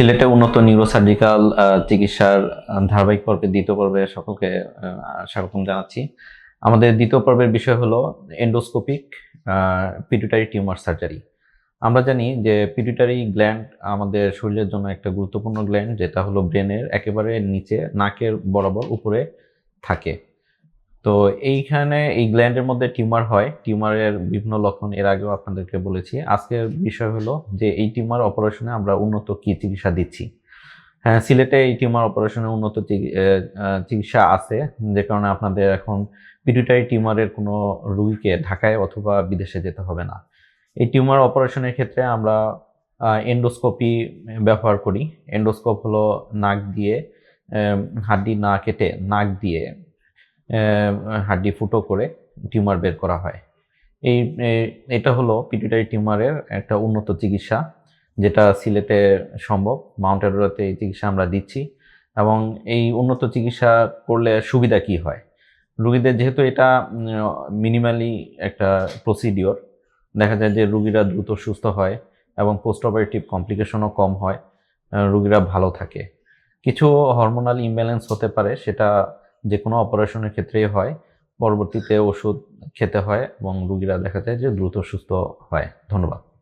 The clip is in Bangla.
সিলেটে উন্নত নিউরোসার্জিক্যাল চিকিৎসার ধারাবাহিক পর্বে, দ্বিতীয় পর্বে সকলকে স্বাগতম জানাচ্ছি। আমাদের দ্বিতীয় পর্বের বিষয় হলো এন্ডোস্কোপিক পিটুটারি টিউমার সার্জারি আমরা জানি যে পিটুটারি গ্ল্যান্ড আমাদের শরীরের জন্য একটা গুরুত্বপূর্ণ গ্ল্যান্ড যেটা হলো ব্রেনের একেবারে নিচে, নাকের বরাবর উপরে থাকে। তো এইখানে এই গ্ল্যান্ডের মধ্যে টিউমার হয়। টিউমারের বিভিন্ন লক্ষণ এর আগেও আপনাদেরকে বলেছি। আজকের বিষয় হলো যে এই টিউমার অপারেশনে আমরা উন্নত কি চিকিৎসা দিচ্ছি। হ্যাঁ সিলেটে এই টিউমার অপারেশনে উন্নত চিকিৎসা আছে। যে কারণে আপনাদের এখন পিটুটারি টিউমারের কোনো রুগীকে ঢাকায় অথবা বিদেশে যেতে হবে না। এই টিউমার অপারেশনের ক্ষেত্রে আমরা এন্ডোস্কোপি ব্যবহার করি। এন্ডোস্কোপ হলো নাক দিয়ে হাড্ডি না কেটে নাক দিয়ে হাড্ডি ফুটো করে টিউমার বের করা হয়। এই এটা হলো পিটুটারি টিউমারের একটা উন্নত চিকিৎসা, যেটা সিলেটে সম্ভব। মাউন্ট এডোরাতে এই চিকিৎসা আমরা দিচ্ছি। এবং এই উন্নত চিকিৎসা করলে সুবিধা কি হয়? রুগীদের যেহেতু এটা মিনিমালি একটা প্রসিডিওর দেখা যায় যে রুগীরা দ্রুত সুস্থ হয় এবং পোস্ট অপারেটিভ কমপ্লিকেশনও কম হয় রুগীরা ভালো থাকে। কিছু হরমোনাল ইমব্যালেন্স হতে পারে, সেটা যে কোনো অপারেশনের ক্ষেত্রেই হয়, পরবর্তীতে ওষুধ খেতে হয় এবং রুগীরা দেখা যায় যে দ্রুত সুস্থ হয়। ধন্যবাদ।